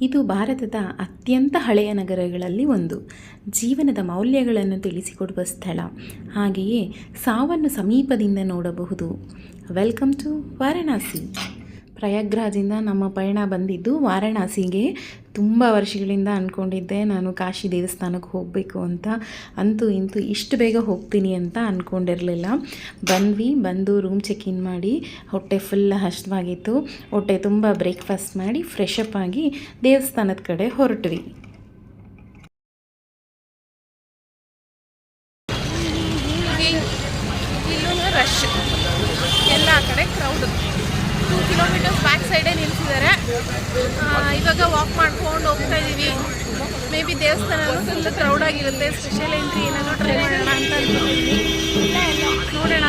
ಇದು ಭಾರತದ ಅತ್ಯಂತ ಹಳೆಯ ನಗರಗಳಲ್ಲಿ ಒಂದು. ಜೀವನದ ಮೌಲ್ಯಗಳನ್ನು ತಿಳಿಸಿಕೊಡುವ ಸ್ಥಳ. ಹಾಗೆಯೇ ಸಾವನ್ನು ಸಮೀಪದಿಂದ ನೋಡಬಹುದು. Welcome to Varanasi. ಪ್ರಯಾಗ್ರಾಜಿಂದ ನಮ್ಮ ಪಯಣ ಬಂದಿದ್ದು ವಾರಣಾಸಿಗೆ. ತುಂಬ ವರ್ಷಗಳಿಂದ ಅಂದ್ಕೊಂಡಿದ್ದೆ ನಾನು ಕಾಶಿ ದೇವಸ್ಥಾನಕ್ಕೆ ಹೋಗಬೇಕು ಅಂತ. ಅಂತೂ ಇಂತೂ ಇಷ್ಟು ಬೇಗ ಹೋಗ್ತೀನಿ ಅಂತ ಅಂದ್ಕೊಂಡಿರಲಿಲ್ಲ ಬಂದ್ವಿ, ಬಂದು ರೂಮ್ ಚೆಕ್ ಇನ್ ಮಾಡಿ, ಹೊಟ್ಟೆ ಫುಲ್ ಹಶ್ವಾಗಿತ್ತು ಹೊಟ್ಟೆ ತುಂಬ ಬ್ರೇಕ್ಫಾಸ್ಟ್ ಮಾಡಿ ಫ್ರೆಶ್ ಅಪ್ ಆಗಿ ದೇವಸ್ಥಾನದ ಕಡೆ ಹೊರಟ್ವಿ. ರಶ್ ಎಲ್ಲ ಕಡೆ ಕ್ರೌಡ್ ಟೂ ಕಿಲೋಮೀಟರ್ಸ್ ಬ್ಯಾಕ್ ಸೈಡೇ ನಿಲ್ಸಿದ್ದಾರೆ. ಇವಾಗ ವಾಕ್ ಮಾಡ್ಕೊಂಡು ಹೋಗ್ತಾ ಇದ್ದೀವಿ ಮೇ ಬಿ ದೇವಸ್ಥಾನ ಫುಲ್ ಕ್ರೌಡ್ ಆಗಿರುತ್ತೆ. ಸ್ಪೆಷಲ್ ಎಂಟ್ರಿ ಏನಾದರೂ ಟ್ರೈ ಮಾಡೋಣ ಅಂತ ನೋಡೋಣ.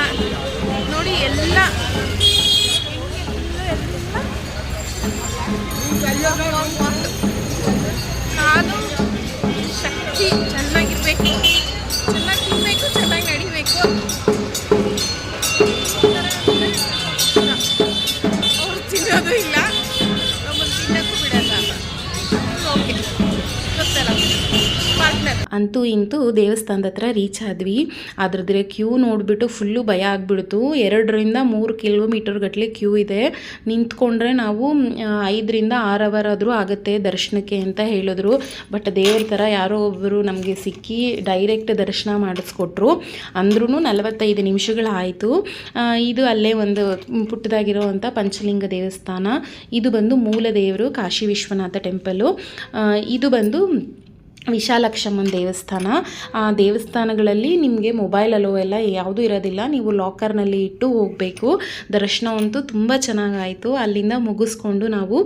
ಅಂತೂ ಇಂತೂ ದೇವಸ್ಥಾನದ ಹತ್ರ ರೀಚ್ ಆದ್ವಿ. ಅದ್ರದ್ರೆ ಕ್ಯೂ ನೋಡಿಬಿಟ್ಟು ಫುಲ್ಲು ಭಯ ಆಗಿಬಿಡ್ತು. ಎರಡರಿಂದ ಮೂರು ಕಿಲೋಮೀಟರ್ ಗಟ್ಟಲೆ ಕ್ಯೂ ಇದೆ. ನಿಂತ್ಕೊಂಡ್ರೆ ನಾವು ಐದರಿಂದ ಆರು ಅವರ್ ಆದರೂ ಆಗುತ್ತೆ ದರ್ಶನಕ್ಕೆ ಅಂತ ಹೇಳಿದ್ರು. ಬಟ್ ದೇವ್ರ ಥರ ಯಾರೋ ಒಬ್ಬರು ನಮಗೆ ಸಿಕ್ಕಿ ಡೈರೆಕ್ಟ್ ದರ್ಶನ ಮಾಡಿಸ್ಕೊಟ್ರು. ಅಂದ್ರೂ ನಲವತ್ತೈದು ನಿಮಿಷಗಳಾಯಿತು. ಇದು ಅಲ್ಲೇ ಒಂದು ಪುಟ್ಟದಾಗಿರೋವಂಥ ಪಂಚಲಿಂಗ ದೇವಸ್ಥಾನ. ಇದು ಬಂದು ಮೂಲ ದೇವರು ಕಾಶಿ ವಿಶ್ವನಾಥ ಟೆಂಪಲ್ಲು ಇದು ಬಂದು ವಿಶಾಲಕ್ಷಮ್ಮನ ದೇವಸ್ಥಾನ. ಆ ದೇವಸ್ಥಾನಗಳಲ್ಲಿ ನಿಮಗೆ ಮೊಬೈಲ್ ಅಲೋ ಎಲ್ಲ ಯಾವುದೂ ಇರೋದಿಲ್ಲ. ನೀವು ಲಾಕರ್ನಲ್ಲಿ ಇಟ್ಟು ಹೋಗಬೇಕು. ದರ್ಶನವಂತೂ ತುಂಬ ಚೆನ್ನಾಗಾಯಿತು. ಅಲ್ಲಿಂದ ಮುಗಿಸ್ಕೊಂಡು ನಾವು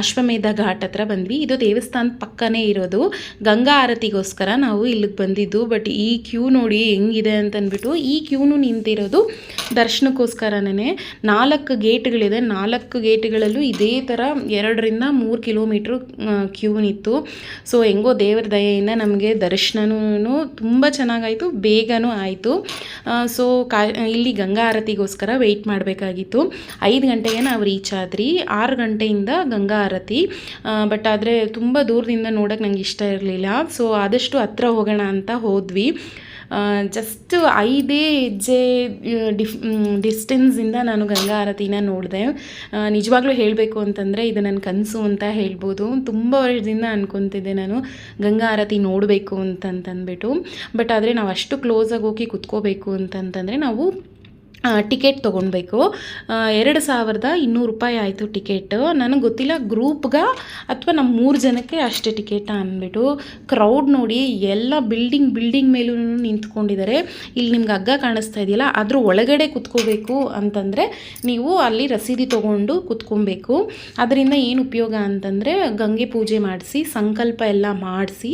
ಅಶ್ವಮೇಧ ಘಾಟ್ ಹತ್ರ ಬಂದ್ವಿ. ಇದು ದೇವಸ್ಥಾನದ ಪಕ್ಕನೇ ಇರೋದು. ಗಂಗಾ ಆರತಿಗೋಸ್ಕರ ನಾವು ಇಲ್ಲಿಗೆ ಬಂದಿದ್ದು. ಬಟ್ ಈ ಕ್ಯೂ ನೋಡಿ ಹೆಂಗಿದೆ ಅಂತಂದ್ಬಿಟ್ಟು ಈ ಕ್ಯೂನು ನಿಂತಿರೋದು ದರ್ಶನಕ್ಕೋಸ್ಕರನೇ ನಾಲ್ಕು ಗೇಟ್ಗಳಿದೆ. ನಾಲ್ಕು ಗೇಟ್ಗಳಲ್ಲೂ ಇದೇ ಥರ ಎರಡರಿಂದ ಮೂರು ಕಿಲೋಮೀಟ್ರ್ ಕ್ಯೂ ನಿತ್ತು ಸೊ ಹೆಂಗೋ ದೇವರ ದಯೆಯಿಂದ ನಮಗೆ ದರ್ಶನವೂ ತುಂಬ ಚೆನ್ನಾಗಾಯಿತು, ಬೇಗನೂ ಆಯಿತು. ಸೊ ಕಾ, ಇಲ್ಲಿ ಗಂಗಾ ಆರತಿಗೋಸ್ಕರ ವೆಯ್ಟ್ ಮಾಡಬೇಕಾಗಿತ್ತು. ಐದು ಗಂಟೆಗೆ ನಾವು ರೀಚ್ ಆದ್ರಿ. ಆರು ಗಂಟೆಯಿಂದ ಗಂಗಾ ಆರತಿ. ಬಟ್ ಆದರೆ ತುಂಬ ದೂರದಿಂದ ನೋಡೋಕ್ಕೆ ನಂಗೆ ಇಷ್ಟ ಇರಲಿಲ್ಲ. ಸೊ ಆದಷ್ಟು ಹತ್ರ ಹೋಗೋಣ ಅಂತ ಹೋದ್ವಿ. ಜಸ್ಟ್ ಐದೇ ಹೆಜ್ಜೆ ಡಿಫ್ ಡಿಸ್ಟೆನ್ಸಿಂದ ನಾನು ಗಂಗಾ ಆರತಿನ ನೋಡಿದೆ. ನಿಜವಾಗ್ಲೂ ಹೇಳಬೇಕು ಅಂತಂದರೆ ಇದು ನನ್ನ ಕನಸು ಅಂತ ಹೇಳ್ಬೋದು. ತುಂಬ ವರ್ಷದಿಂದ ಅನ್ಕೊತಿದ್ದೆ ನಾನು ಗಂಗಾ ಆರತಿ ನೋಡಬೇಕು ಅಂತಂತಂದ್ಬಿಟ್ಟು ಬಟ್ ಆದರೆ ನಾವು ಅಷ್ಟು ಕ್ಲೋಸಾಗಿ ಹೋಗಿ ಕುತ್ಕೋಬೇಕು ಅಂತಂತಂದರೆ ನಾವು ಟಿಕೆಟ್ ತೊಗೊಳ್ಬೇಕು ಎರಡು ಸಾವಿರದ ಇನ್ನೂರು ರೂಪಾಯಿ ಆಯಿತು ಟಿಕೆಟ್. ನನಗೆ ಗೊತ್ತಿಲ್ಲ ಗ್ರೂಪ್ಗೆ ಅಥವಾ ನಮ್ಮ ಮೂರು ಜನಕ್ಕೆ ಅಷ್ಟೇ ಟಿಕೆಟ್ ಅಂದ್ಬಿಟ್ಟು. ಕ್ರೌಡ್ ನೋಡಿ ಎಲ್ಲ ಬಿಲ್ಡಿಂಗ್ ಬಿಲ್ಡಿಂಗ್ ಮೇಲೂ ನಿಂತ್ಕೊಂಡಿದ್ದಾರೆ. ಇಲ್ಲಿ ನಿಮ್ಗೆ ಹಗ್ಗ ಕಾಣಿಸ್ತಾ ಇದೆಯಲ್ಲ, ಅದ್ರ ಒಳಗಡೆ ಕುತ್ಕೋಬೇಕು ಅಂತಂದರೆ ನೀವು ಅಲ್ಲಿ ರಸೀದಿ ತೊಗೊಂಡು ಕುತ್ಕೊಬೇಕು. ಅದರಿಂದ ಏನು ಉಪಯೋಗ ಅಂತಂದರೆ ಗಂಗೆ ಪೂಜೆ ಮಾಡಿಸಿ, ಸಂಕಲ್ಪ ಎಲ್ಲ ಮಾಡಿಸಿ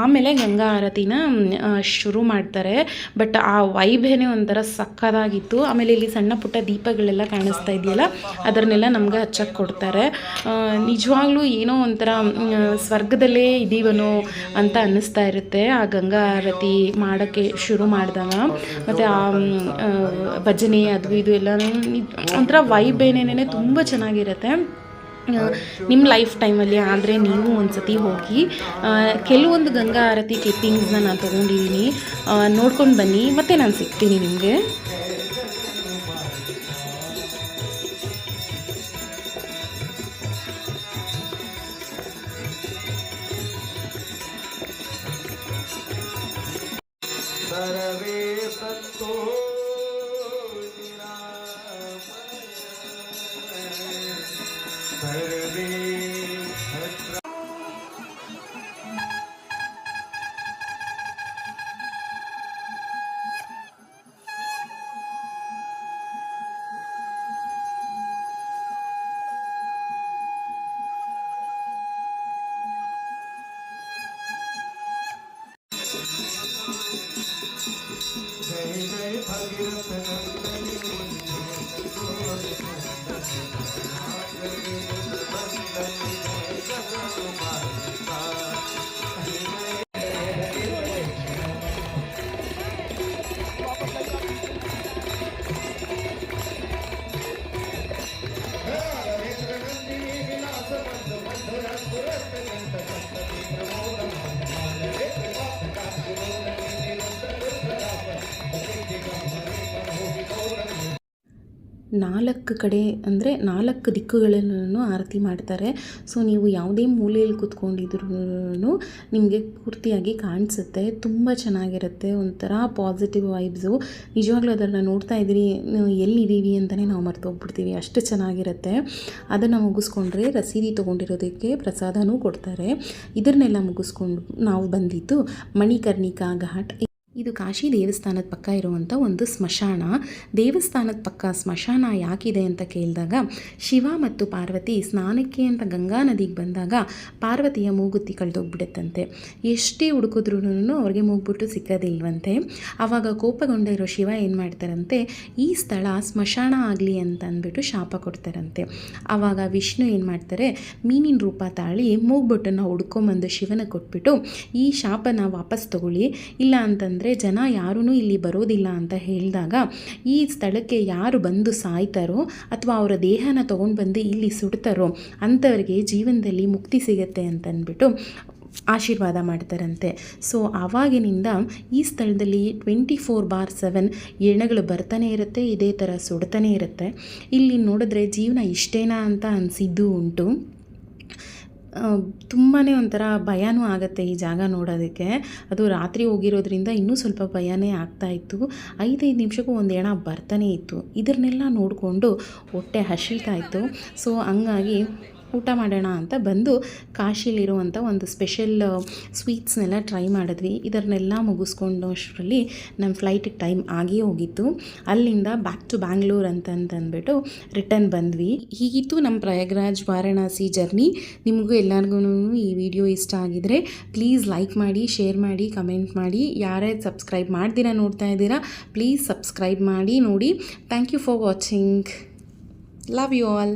ಆಮೇಲೆ ಗಂಗಾ ಆರತಿನ ಶುರು ಮಾಡ್ತಾರೆ. ಬಟ್ ಆ ವೈಭೇನೆ ಒಂಥರ ಸಕ್ಕದಾಗಿತ್ತು ಆಮೇಲೆ ಇಲ್ಲಿ ಸಣ್ಣ ಪುಟ್ಟ ದೀಪಗಳೆಲ್ಲ ಕಾಣಿಸ್ತಾ ಇದೆಯಲ್ಲ, ಅದರನ್ನೆಲ್ಲ ನಮ್ಗೆ ಹಚ್ಚಕ್ಕೆ ಕೊಡ್ತಾರೆ. ನಿಜವಾಗ್ಲೂ ಏನೋ ಒಂಥರ ಸ್ವರ್ಗದಲ್ಲೇ ಇದೀವನೋ ಅಂತ ಅನ್ನಿಸ್ತಾ ಇರುತ್ತೆ. ಆ ಗಂಗಾ ಆರತಿ ಮಾಡೋಕ್ಕೆ ಶುರು ಮಾಡಿದಾಗ, ಮತ್ತು ಆ ಭಜನೆ ಅದು ಇದು ಎಲ್ಲ ಒಂಥರ ವೈಬ್ ಏನೇನೇ ತುಂಬ ಚೆನ್ನಾಗಿರುತ್ತೆ. ನಿಮ್ಮ ಲೈಫ್ ಟೈಮಲ್ಲಿ ಆದರೆ ನೀವು ಒಂದು ಸತಿ ಹೋಗಿ ಕೆಲವೊಂದು ಗಂಗಾ ಆರತಿ ಕ್ಲಿಪ್ಪಿಂಗ್ಸ್ನ ನಾನು ತೊಗೊಂಡಿದ್ದೀನಿ ನೋಡ್ಕೊಂಡು ಬನ್ನಿ, ಮತ್ತು ನಾನು ಸಿಗ್ತೀನಿ ನಿಮಗೆ. ಸರ್ವೇ ಸಂತೋ Gracias. ನಾಲ್ಕು ಕಡೆ ಅಂದರೆ ನಾಲ್ಕು ದಿಕ್ಕುಗಳಲ್ಲೂ ಆರತಿ ಮಾಡ್ತಾರೆ. ಸೊ ನೀವು ಯಾವುದೇ ಮೂಲೆಯಲ್ಲಿ ಕೂತ್ಕೊಂಡಿದ್ರು ನಿಮಗೆ ಪೂರ್ತಿಯಾಗಿ ಕಾಣಿಸುತ್ತೆ. ತುಂಬ ಚೆನ್ನಾಗಿರುತ್ತೆ ಒಂಥರ ಪಾಸಿಟಿವ್ ವೈಬ್ಸು ನಿಜವಾಗ್ಲೂ ಅದನ್ನು ನೋಡ್ತಾ ಇದ್ದೀರಿ ಎಲ್ಲಿದ್ದೀವಿ ಅಂತಲೇ ನಾವು ಮರ್ತೋಗ್ಬಿಡ್ತೀವಿ ಅಷ್ಟು ಚೆನ್ನಾಗಿರುತ್ತೆ. ಅದನ್ನು ಮುಗಿಸ್ಕೊಂಡ್ರೆ ರಸೀದಿ ತೊಗೊಂಡಿರೋದಕ್ಕೆ ಪ್ರಸಾದನೂ ಕೊಡ್ತಾರೆ. ಇದನ್ನೆಲ್ಲ ಮುಗಿಸ್ಕೊಂಡು ನಾವು ಬಂದಿದ್ದು ಮಣಿಕರ್ಣಿಕಾ ಘಾಟ್. ಇದು ಕಾಶಿ ದೇವಸ್ಥಾನದ ಪಕ್ಕ ಇರುವಂಥ ಒಂದು ಸ್ಮಶಾನ. ದೇವಸ್ಥಾನದ ಪಕ್ಕ ಸ್ಮಶಾನ ಯಾಕಿದೆ ಅಂತ ಕೇಳಿದಾಗ, ಶಿವ ಮತ್ತು ಪಾರ್ವತಿ ಸ್ನಾನಕ್ಕೆ ಅಂತ ಗಂಗಾ ನದಿಗೆ ಬಂದಾಗ ಪಾರ್ವತಿಯ ಮೂಗುತಿ ಕಳೆದೋಗ್ಬಿಡುತ್ತಂತೆ. ಎಷ್ಟೇ ಹುಡುಕಿದ್ರೂ ಅವ್ರಿಗೆ ಮೂಗ್ಬಿಟ್ಟು ಸಿಕ್ಕೋದಿಲ್ವಂತೆ ಆವಾಗ ಕೋಪಗೊಂಡಿರೋ ಶಿವ ಏನು ಮಾಡ್ತಾರಂತೆ, ಈ ಸ್ಥಳ ಸ್ಮಶಾನ ಆಗಲಿ ಅಂತ ಅಂದ್ಬಿಟ್ಟು ಶಾಪ ಕೊಡ್ತಾರಂತೆ. ಆವಾಗ ವಿಷ್ಣು ಏನು ಮಾಡ್ತಾರೆ, ಮೀನಿನ ರೂಪ ತಾಳಿ ಮೂಗ್ಬಿಟ್ಟನ್ನು ಹುಡ್ಕೊಂಬಂದು ಶಿವನ ಕೊಟ್ಬಿಟ್ಟು, ಈ ಶಾಪನ ವಾಪಸ್ ತಗೊಳ್ಳಿ, ಇಲ್ಲ ಅಂತಂದರೆ ಜನ ಯಾರೂ ಇಲ್ಲಿ ಬರೋದಿಲ್ಲ ಅಂತ ಹೇಳಿದಾಗ ಈ ಸ್ಥಳಕ್ಕೆ ಯಾರು ಬಂದು ಸಾಯ್ತಾರೋ ಅಥವಾ ಅವರ ದೇಹನ ತೊಗೊಂಡು ಬಂದು ಇಲ್ಲಿ ಸುಡ್ತಾರೋ ಅಂಥವ್ರಿಗೆ ಜೀವನದಲ್ಲಿ ಮುಕ್ತಿ ಸಿಗುತ್ತೆ ಅಂತ ಅಂದ್ಬಿಟ್ಟು ಆಶೀರ್ವಾದ ಮಾಡ್ತಾರಂತೆ. ಸೊ, ಆವಾಗಿನಿಂದ ಈ ಸ್ಥಳದಲ್ಲಿ ಟ್ವೆಂಟಿ ಫೋರ್ ಬಾರ್ ಸೆವೆನ್ ಎಣ್ಣೆಗಳು ಬರ್ತಾನೆ ಇರುತ್ತೆ, ಇದೇ ಥರ ಸುಡ್ತಾನೆ ಇರುತ್ತೆ. ಇಲ್ಲಿ ನೋಡಿದ್ರೆ ಜೀವನ ಇಷ್ಟೇನಾ ಅಂತ ಅನಿಸಿದ್ದು ಉಂಟು. ತುಂಬಾ ಒಂಥರ ಭಯನೂ ಆಗುತ್ತೆ ಈ ಜಾಗ ನೋಡೋದಕ್ಕೆ. ಅದು ರಾತ್ರಿ ಹೋಗಿರೋದ್ರಿಂದ ಇನ್ನೂ ಸ್ವಲ್ಪ ಭಯನೇ ಆಗ್ತಾಯಿತ್ತು ಐದೈದು ನಿಮಿಷಕ್ಕೂ ಒಂದು ಹೆಣ ಬರ್ತಾನೆ ಇತ್ತು. ಇದನ್ನೆಲ್ಲ ನೋಡಿಕೊಂಡು ಹೊಟ್ಟೆ ಹಸಿತಾ ಇತ್ತು. ಸೊ ಹಂಗಾಗಿ ಊಟ ಮಾಡೋಣ ಅಂತ ಬಂದು ಕಾಶಿಲಿರುವಂಥ ಒಂದು ಸ್ಪೆಷಲ್ ಸ್ವೀಟ್ಸ್ನೆಲ್ಲ ಟ್ರೈ ಮಾಡಿದ್ವಿ. ಇದನ್ನೆಲ್ಲ ಮುಗಿಸ್ಕೊಂಡು ಅಷ್ಟರಲ್ಲಿ ನಮ್ಮ ಫ್ಲೈಟಿಗೆ ಟೈಮ್ ಆಗಿ ಹೋಗಿತ್ತು. ಅಲ್ಲಿಂದ ಬ್ಯಾಕ್ ಟು ಬ್ಯಾಂಗ್ಳೂರ್ ಅಂತಂತಂದ್ಬಿಟ್ಟು ರಿಟರ್ನ್ ಬಂದ್ವಿ. ಹೀಗಿತ್ತು ನಮ್ಮ ಪ್ರಯಾಗ್ರಾಜ್ ವಾರಣಾಸಿ ಜರ್ನಿ. ನಿಮಗೂ ಎಲ್ಲರಿಗೂ ಈ ವಿಡಿಯೋ ಇಷ್ಟ ಆಗಿದರೆ ಪ್ಲೀಸ್ ಲೈಕ್ ಮಾಡಿ, ಶೇರ್ ಮಾಡಿ, ಕಮೆಂಟ್ ಮಾಡಿ. ಯಾರ್ಯಾರು ಸಬ್ಸ್ಕ್ರೈಬ್ ಮಾಡ್ದಿರಾ ನೋಡ್ತಾ ಇದ್ದೀರಾ, ಪ್ಲೀಸ್ ಸಬ್ಸ್ಕ್ರೈಬ್ ಮಾಡಿ ನೋಡಿ. Thank you for watching. Love you all.